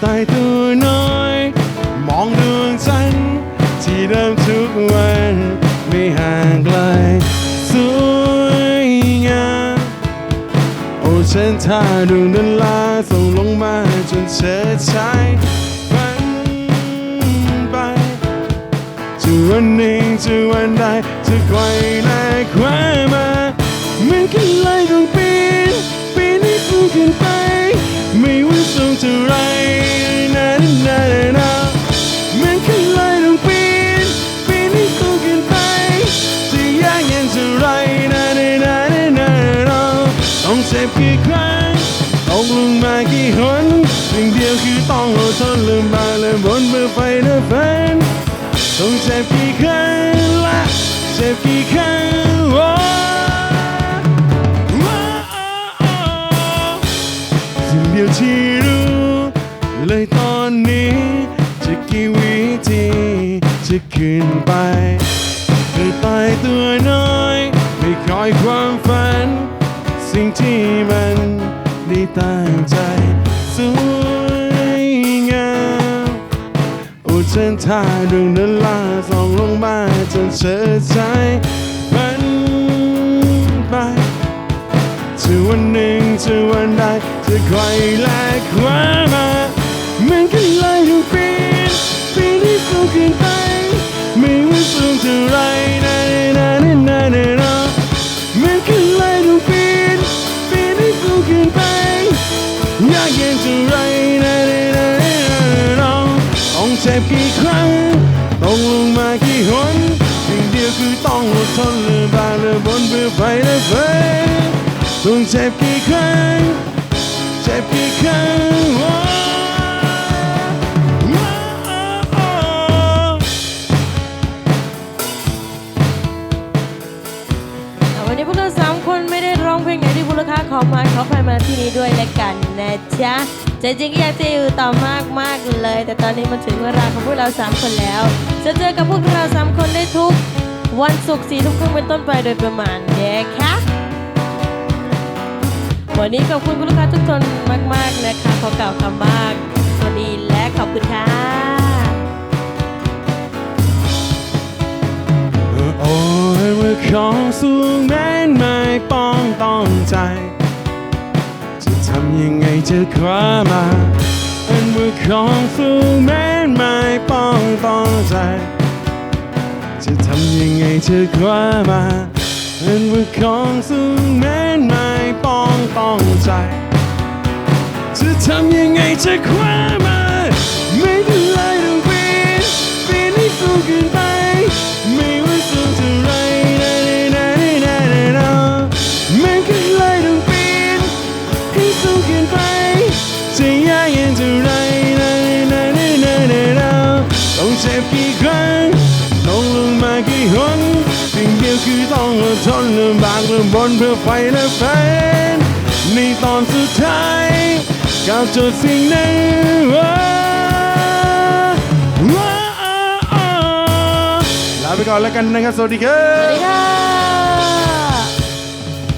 ใต้ตัวน้อย มองดวงจันทร์ที่เดิมทุกวันไม่ห่างไกลสวยงามโอ้ฉันท่าดวงนั้นลาส่งลงมาจนเธอใช้ฝันไปจะวันหนึ่งจะวันใดจะไกวและคว้ ตกลงมากี่หนสิ่งเดียวคือต้องอดทนลืมบางและบนเพื่อไปเดินฝันต้องเจ็บกี่ครั้งและเจ็บกี่ครั้งโอ้สิ่งเดียวที่รู้ เลยตอนนี้ จะกี่วิธีจะขึ้นไปให้ตายตัวน้อย ไม่คอยความฝัน สิ่งที่มัน ตั้งใจสวยงามอ้ฉันทาดวงนั้นลาส่องลงมาจนเธอใจฝันไปจะวันหนึ่งจะวันใดจะใครและคว้ามาเหมือนกันเลยทุกปีปีที่สูงขึ้นไป บกี่ครั้งต้องลงมากี่หนสิ่งเดียวคือต้องอดทนเลือบาเลือบนเพื่อไปและฝันต้องเจ็บกี่ครั้งเจ็บกี่ครั้งวันนี้พวกเราสามคนไม่ได้ร้องเพลงไหนที่มูลค่าขอมาขอไปมาที่นี่ด้วยแล้วกันนะจ๊ะ ใจจริงก็อยากจะอยู่ต่อมากมากๆเลย แต่ตอนนี้มันถึงเวลาของพวกเราสามคนแล้ว จะเจอกับพวกเราสามคนได้ทุก วันศุกร์สี่ทุ่มครึ่งเป็นต้นไปโดยประมาณนะคะวันนี้ขอบคุณคุณลูกค้าทุกคนมาก ๆ นะคะ ขอกล่าวคำว่าสวัสดีและขอบคุณค่ะโอ้ยว่าำยังไงจะคว้ามาเอ็นบุคของสูงแม้นไม่ป้องต้องใจ จะทำยังไงจะคว้ามาเอ็นบุคของสูงแม้นไม่ป้องต้องใจ จะทำยังไงจะคว้า กี่ครั้งต้องลงมากี่หนสิ่งเดียวคือต้องอดทนลำบากลำบนเพื่อไฟและแฟนในตอนสุดท้ายก้าวจดสิ่งหนึ่งลาไปก่อนแล้วกันนะครับ สวัสดีครัสวัสบดีค่ะ